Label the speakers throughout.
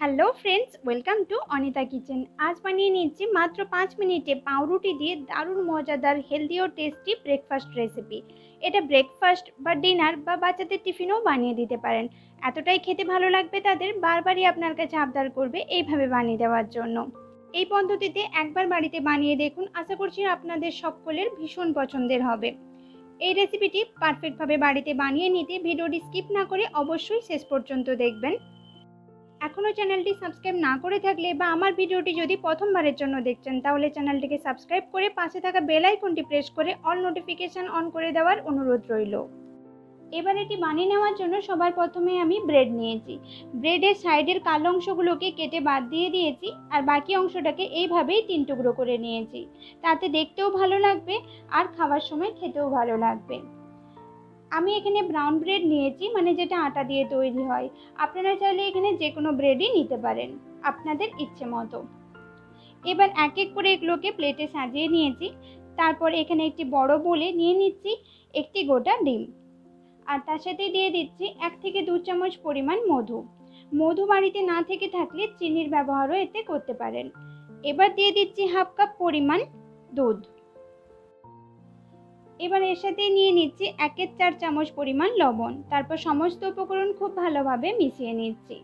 Speaker 1: Hello friends, welcome to Anita kitchen. আজ বানিয়ে নিচ্ছি মাত্র পাঁচ মিনিটে পাউরুটি দিয়ে দারুণ মজাদার হেলদি ও টেস্টি ব্রেকফাস্ট রেসিপি এটা ব্রেকফাস্ট বা ডিনার বা বাচ্চাদের টিফিনও বানিয়ে দিতে পারেন। এতটাই খেতে ভালো লাগবে তাদের, বারবারই আপনার কাছে আবদার করবে এইভাবে বানিয়ে দেওয়ার জন্য। এই পদ্ধতিতে একবার বাড়িতে বানিয়ে দেখুন, আশা করছি আপনাদের সকলের ভীষণ পছন্দের হবে। এই রেসিপিটি পারফেক্টভাবে বাড়িতে বানিয়ে নিতে ভিডিওটি স্কিপ না করে অবশ্যই শেষ পর্যন্ত দেখবেন। এখনও চ্যানেলটি সাবস্ক্রাইব না করে থাকলে বা আমার ভিডিওটি যদি প্রথমবারের জন্য দেখছেন, তাহলে চ্যানেলটিকে সাবস্ক্রাইব করে পাশে থাকা বেল আইকনটি প্রেস করে অল নোটিফিকেশান অন করে দেওয়ার অনুরোধ রইল। এবার এটি বানিয়ে নেওয়ার জন্য সবার প্রথমে আমি ব্রেড নিয়েছি। ব্রেডের সাইডের কালো অংশগুলোকে কেটে বাদ দিয়ে দিয়েছি আর বাকি অংশটাকে এইভাবেই তিন টুকরো করে নিয়েছি। তাতে দেখতেও ভালো লাগবে আর খাওয়ার সময় খেতেও ভালো লাগবে। আমি এখানে ব্রাউন ব্রেড নিয়েছি মানে যেটা আটা দিয়ে তৈরি হয়। আপনারা চাইলে এখানে যে কোনো ব্রেডই নিতে পারেন, আপনাদের ইচ্ছে মতো। এবার এক এক করে এগুলোকে প্লেটে সাজিয়ে নিয়েছি। তারপর এখানে একটি বড় বলে নিয়ে নিচ্ছি একটি গোটা ডিম। আর তার সাথে দিয়ে দিচ্ছি এক থেকে দু চামচ পরিমাণ মধু। মধু বাড়িতে না থেকে থাকলে চিনির ব্যবহারও এতে করতে পারেন। এবার দিয়ে দিচ্ছি হাফ কাপ পরিমাণ দুধ। এবার এর সাথে নিয়ে নিচ্ছি একের চার চামচ পরিমাণ লবণ। তারপর সমস্ত উপকরণ খুব ভালোভাবে মিশিয়ে নিচ্ছি।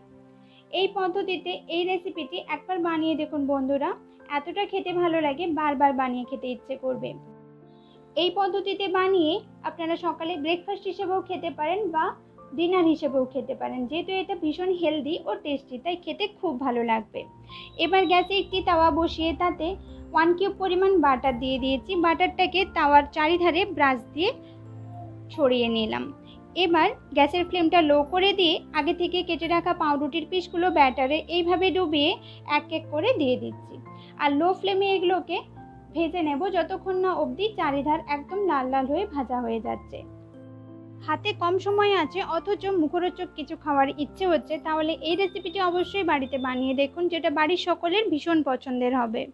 Speaker 1: এই পদ্ধতিতে এই রেসিপিটি একবার বানিয়ে দেখুন বন্ধুরা। এতটা খেতে ভালো লাগে, বারবার বানিয়ে খেতে ইচ্ছে করবে। এই পদ্ধতিতে বানিয়ে আপনারা সকালে ব্রেকফাস্ট হিসেবেও খেতে পারেন বা ডিনার হিসেবেও খেতে পারেন। যেহেতু এটা ভীষণ হেলদি ও টেস্টি তাই খেতে খুব ভালো লাগবে। এবার গ্যাসে একটি তাওয়া বসিয়ে তাতে ওয়ান কিউব পরিমাণ বাটার দিয়ে দিয়েছি। বাটারটাকে তাওয়ার চারিধারে ব্রাশ দিয়ে ছড়িয়ে নিলাম। এবার গ্যাসের ফ্লেমটা লো করে দিয়ে আগে থেকে কেটে রাখা পাউরুটির পিসগুলো ব্যাটারে এইভাবে ডুবিয়ে এক এক করে দিয়ে দিচ্ছি। আর লো ফ্লেমে এগুলোকে ভেজে নেব যতক্ষণ না অবধি চারিধার একদম লাল লাল হয়ে ভাজা হয়ে যাচ্ছে। হাতে কম সময় আছে, অথচ মুখরোচক কিছু খাওয়ার ইচ্ছে হচ্ছে, তাহলে এই রেসিপিটি অবশ্যই বাড়িতে বানিয়ে দেখুন, যেটা বাড়ির সকলের ভীষণ পছন্দের হবে।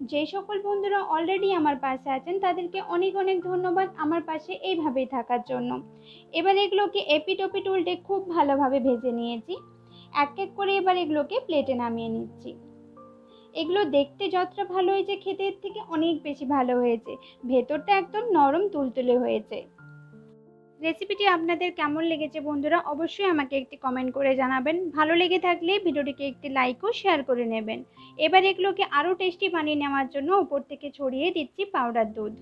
Speaker 1: যে সকল বন্ধুরা অলরেডি আমার পাশে আছেন, তাদেরকে অনেক অনেক ধন্যবাদ আমার পাশে এইভাবেই থাকার জন্য। এবার এগুলোকে এপিট ওপিট উল্টে খুব ভালোভাবে ভেজে নিয়েছি। এক এক করে এবার এগুলোকে প্লেটে নামিয়ে নিচ্ছি। এগুলো দেখতে যতটা ভালো হয়েছে, খেতে থেকে অনেক বেশি ভালো হয়েছে। ভেতরটা একদম নরম তুলতুলে হয়েছে। রেসিপিটি আপনাদের কেমন লেগেছে বন্ধুরা অবশ্যই আমাকে একটি কমেন্ট করে জানাবেন। ভালো লেগে থাকলে ভিডিওটিকে একটি লাইকও শেয়ার করে নেবেন। এবার এগুলোকে আরও টেস্টি বানিয়ে নেওয়ার জন্য ওপর থেকে ছড়িয়ে দিচ্ছি পাউডার দুধ।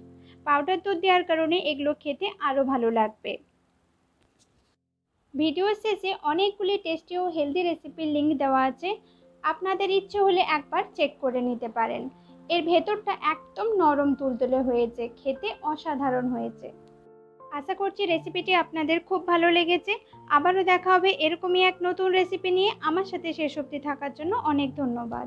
Speaker 1: পাউডার দুধ দেওয়ার কারণে এগুলো খেতে আরও ভালো লাগবে। ভিডিওর শেষে অনেকগুলি টেস্টি ও হেলদি রেসিপির লিঙ্ক দেওয়া আছে। আপনাদের ইচ্ছে হলে একবার চেক করে নিতে পারেন। এর ভেতরটা একদম নরম তুলতুলে হয়েছে, খেতে অসাধারণ হয়েছে। আশা করছি রেসিপিটি আপনাদের খুব ভালো লেগেছে। আবারও দেখা হবে এরকমই এক নতুন রেসিপি নিয়ে। আমার সাথে শেষ অবধি থাকার জন্য অনেক ধন্যবাদ।